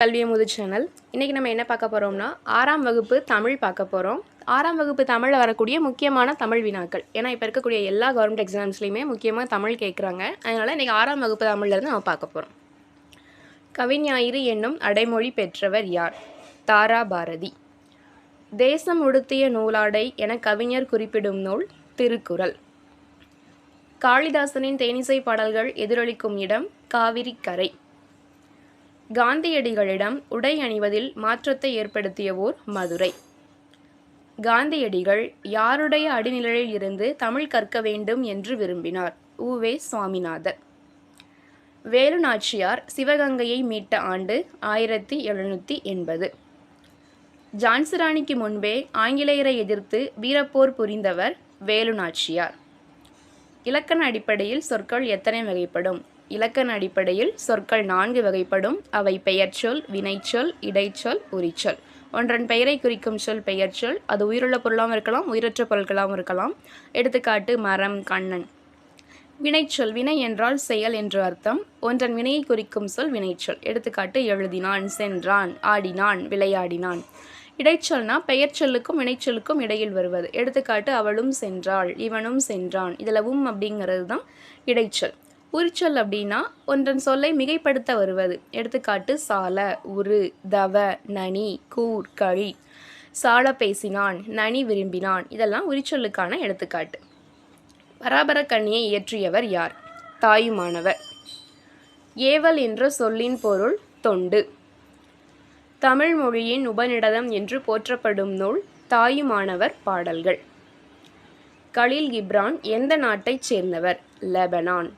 கல்வியமுது channel இன்றைக்கி நம்ம என்ன பார்க்க போகிறோம்னா ஆறாம் வகுப்பு தமிழ் பார்க்க போகிறோம் ஆறாம் வகுப்பு தமிழில் வரக்கூடிய முக்கியமான தமிழ் வினாக்கள். ஏன்னா இப்போ இருக்கக்கூடிய எல்லா கவர்மெண்ட் எக்ஸாம்ஸ்லையுமே முக்கியமாக தமிழ் கேட்குறாங்க அதனால் இன்றைக்கி ஆறாம் வகுப்பு தமிழ்லேருந்து நம்ம பார்க்க போகிறோம் கவிஞாயிறு என்னும் அடைமொழி பெற்றவர் யார்? தாரா பாரதி. தேசம் உடுத்திய நூலாடை என கவிஞர் குறிப்பிடும் நூல் திருக்குறள். காளிதாசனின் தேனிசை பாடல்கள் எதிரொலிக்கும் இடம் காவிரி கரை காந்தியடிகளிடம் உடை அணிவதில் மாற்றத்தை ஏற்படுத்திய ஓர் மதுரை. காந்தியடிகள் யாருடைய அடிநிழலில் இருந்து தமிழ் கற்க வேண்டும் என்று விரும்பினார். உவே சுவாமிநாதர் வேலு நாச்சியார் சிவகங்கையை மீட்ட ஆண்டு ஆயிரத்தி எழுநூற்றி எண்பது. ஜான்சிராணிக்கு முன்பே ஆங்கிலேயரை எதிர்த்து வீரப்போர் புரிந்தவர் வேலு நாச்சியார் இலக்கண அடிப்படையில் சொற்கள் எத்தனை வகைப்படும்? இலக்கண அடிப்படையில் சொற்கள் நான்கு வகைப்படும். அவை பெயர்ச்சொல் வினைச்சொல் இடைச்சொல் உரிச்சொல் ஒன்றன் பெயரை குறிக்கும் சொல் பெயர்ச்சொல் அது உயிருள்ள பொருளாகவும் இருக்கலாம் உயிரற்ற பொருட்களாகவும் இருக்கலாம். எடுத்துக்காட்டு மரம் கண்ணன். வினைச்சொல் வினை என்றால் செயல் என்று அர்த்தம். ஒன்றன் வினையை குறிக்கும் சொல் வினைச்சொல் எடுத்துக்காட்டு எழுதினான் சென்றான் ஆடினான் விளையாடினான். இடைச்சொல்னா பெயர் சொல்லுக்கும் வினைச்சொல்லுக்கும் இடையில் வருவது. எடுத்துக்காட்டு அவளும் சென்றாள் இவனும் சென்றான். இதில் உம் அப்படிங்கிறது தான் இடைச்சொல் உரிச்சொல் அப்படின்னா ஒன்றன் சொல்லை மிகைப்படுத்த வருவது. எடுத்துக்காட்டு சால உரு தவ நனி கூர் கழி. சால பேசினான் நனி விரும்பினான். இதெல்லாம் உரிச்சொல்லுக்கான எடுத்துக்காட்டு. பராபர கண்ணியை இயற்றியவர் யார்? தாயுமானவர். ஏவல் என்ற சொல்லின் பொருள் தொண்டு. தமிழ் மொழியின் உபநிடதம் என்று போற்றப்படும் நூல் தாயுமானவர் பாடல்கள். கலீல் இப்ரான் எந்த நாட்டைச் சேர்ந்தவர்? லெபனான்.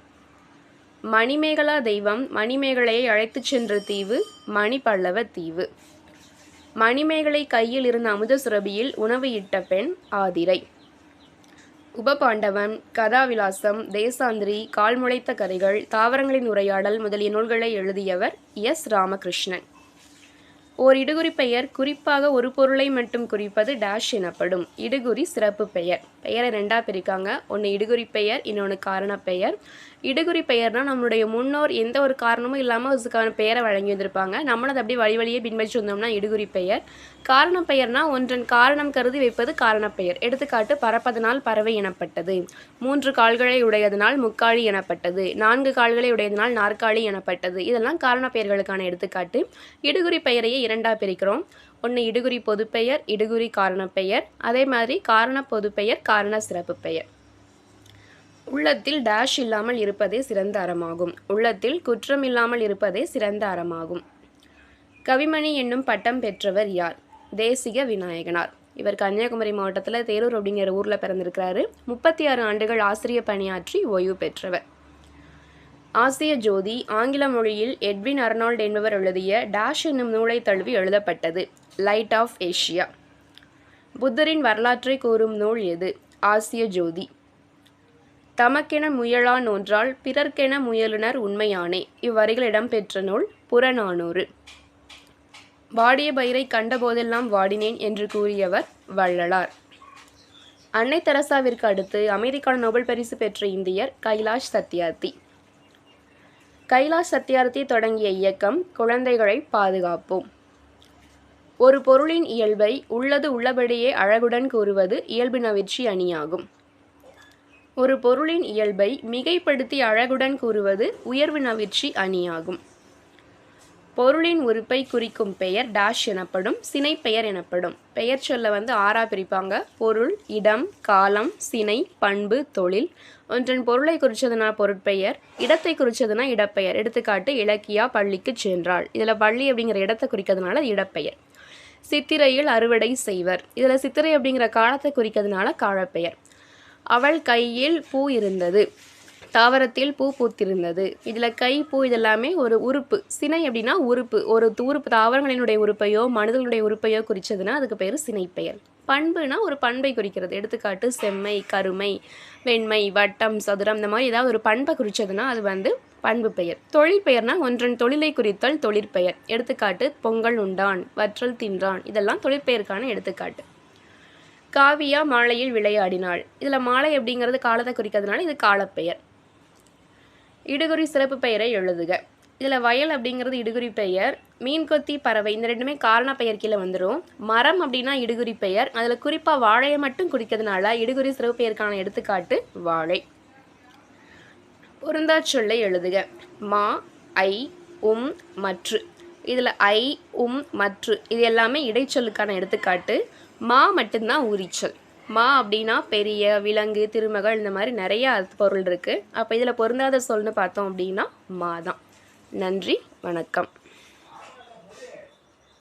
மணிமேகலா தெய்வம் மணிமேகலையை அழைத்துச் சென்ற தீவு மணிப்பல்லவ தீவு. மணிமேகலை கையில் இருந்த அமுத சுரபியில் உணவு இட்ட பெண் ஆதிரை. உபபாண்டவன் கதாவிலாசம் தேசாந்திரி கால்முளைத்த கதைகள் தாவரங்களின் உரையாடல் முதலிய நூல்களை எழுதியவர் எஸ். ராமகிருஷ்ணன். ஓர் இடுகுறி பெயர் குறிப்பாக ஒரு பொருளை மட்டும் குறிப்பது டேஷ் எனப்படும். இடுகுறி சிறப்பு பெயர். பெயரை ரெண்டாக பிரிக்காங்க. ஒன்று இடுகுறி பெயர் இன்னொன்று காரண பெயர். இடுகுறி பெயர்னால் நம்மளுடைய முன்னோர் எந்த ஒரு காரணமும் இல்லாமல் அதுக்கான பெயரை வழங்கி வந்திருப்பாங்க. நம்மளும் அதை அப்படியே வழி வழியே பின்பற்றி வந்தோம்னா இடுகுறி பெயர். காரண பெயர்னா ஒன்றன் காரணம் கருதி வைப்பது காரண பெயர். எடுத்துக்காட்டு பறப்பதனால் பறவை எனப்பட்டது. மூன்று கால்களை உடையதனால் முக்காளி எனப்பட்டது. நான்கு கால்களை உடையதனால் நாற்காலி எனப்பட்டது. இதெல்லாம் காரண பெயர்களுக்கான எடுத்துக்காட்டு. இடுகுறி பெயரையே இரண்டாக பிரிக்கிறோம். ஒன்று இடுகுறி பொதுப்பெயர் இடுகுறி காரணப்பெயர் அதே மாதிரி காரண பொதுப்பெயர் காரண சிறப்பு பெயர். உள்ளத்தில் டேஷ் இல்லாமல் இருப்பதே சிறந்த அறமாகும். உள்ளத்தில் குற்றம் இல்லாமல் இருப்பதே சிறந்த அறமாகும். கவிமணி என்னும் பட்டம் பெற்றவர் யார்? தேசிக விநாயகனார். இவர் கன்னியாகுமரி மாவட்டத்தில் தேரூர் அப்படிங்கிற ஊரில் பிறந்திருக்கிறாரு. முப்பத்தி ஆறு ஆண்டுகள் ஆசிரியர் பணியாற்றி ஓய்வு பெற்றவர். ஆசிய ஜோதி ஆங்கில மொழியில் எட்வின் அர்னால்ட் என்பவர் எழுதிய டேஷ் என்னும் நூலை தழுவி எழுதப்பட்டது. Light of Asia. புத்தரின் வரலாற்றை கூறும் நூல் எது? ஆசிய ஜோதி. தமக்கென முயலான் ஒன்றால் பிறர்க்கென முயலுனர் உண்மையானே. இவ்வரிகள் இடம்பெற்ற நூல் புறநானூறு. வாடிய பயிரை கண்டபோதெல்லாம் வாடினேன் என்று கூறியவர் வள்ளலார். அன்னை தெரசாவிற்கு அடுத்து அமெரிக்கான நோபல் பரிசு பெற்ற இந்தியர் கைலாஷ் சத்யார்த்தி. கைலாஷ் சத்யார்த்தி தொடங்கிய இயக்கம் குழந்தைகளை பாதுகாப்போம். ஒரு பொருளின் இயல்பை உள்ளது உள்ளபடியே அழகுடன் கூறுவது இயல்பினவிற்சி அணியாகும். ஒரு பொருளின் இயல்பை மிகைப்படுத்தி அழகுடன் கூறுவது உயர்வினவிற்சி அணியாகும். பொருளின் உறுப்பை குறிக்கும் பெயர் டேஷ் எனப்படும் சினை பெயர் எனப்படும். பெயர் சொல்ல வந்து ஆறா பிரிப்பாங்க. பொருள் இடம் காலம் சினை பண்பு தொழில். ஒன்றன் பொருளை குறித்ததுனா பொருட்பெயர் இடத்தை குறித்ததுனா இடப்பெயர். எடுத்துக்காட்டு இலக்கியா பள்ளிக்கு சென்றாள். இதில் பள்ளி அப்படிங்கிற இடத்தை குறிக்கிறதுனால அது இடப்பெயர். சித்திரையில் அறுவடை செய்வர். இதில் சித்திரை அப்படிங்கிற காலத்தை குறிக்கிறதுனால காலப்பெயர். அவள் கையில் பூ இருந்தது. தாவரத்தில் பூ பூத்திருந்தது. இதில் கை பூ இதெல்லாமே ஒரு உறுப்பு. சினை அப்படின்னா உறுப்பு. ஒரு உறுப்பு தாவரங்களினுடைய உறுப்பையோ மனிதர்களுடைய உறுப்பையோ குறித்ததுன்னா அதுக்கு பேர் சினைப்பெயர். பண்புனா ஒரு பண்பை குறிக்கிறது. எடுத்துக்காட்டு செம்மை கருமை வெண்மை வட்டம் சதுரம் இந்த மாதிரி ஏதாவது ஒரு பண்பை குறித்ததுன்னா அது வந்து பண்பு பெயர். தொழில் பெயர்னா ஒன்றன் தொழிலை குறித்தல் தொழிற்பெயர் எடுத்துக்காட்டு பொங்கல் உண்டான் வற்றல் தின்றான். இதெல்லாம் தொழிற்பெயருக்கான எடுத்துக்காட்டு. காவியா மாலையில் விளையாடினாள். இதில் மாலை அப்படிங்கிறது காலத்தை குறிக்கிறதுனால இது காலப்பெயர். இடுகுறி சிறப்பு பெயரை எழுதுக. இதில் வயல் அப்படிங்கிறது இடுகுறி பெயர் மீன்கொத்தி பறவை இந்த ரெண்டுமே காரண பெயர் கீழே வந்துடும் மரம் அப்படின்னா இடுகுறி பெயர் அதில் குறிப்பாக வாழையை மட்டும் குறிக்கிறதுனால இடுகுறி சிறப்பு பெயருக்கான எடுத்துக்காட்டு வாழை. பொருந்தா சொல்லை எழுதுக. மா ஐ உம் மற்று. இதில் ஐ உம் மற்று. இது எல்லாமே இடைச்சொல்லுக்கான எடுத்துக்காட்டு. மா மட்டும்தான் உரிச்சொல். மா அப்படின்னா பெரிய விலங்கு திருமகள் இந்த மாதிரி நிறைய பொருள் இருக்குது அப்போ இதில் பொருந்தாத சொல்னு பார்த்தோம் அப்படின்னா மா தான். நன்றி வணக்கம்.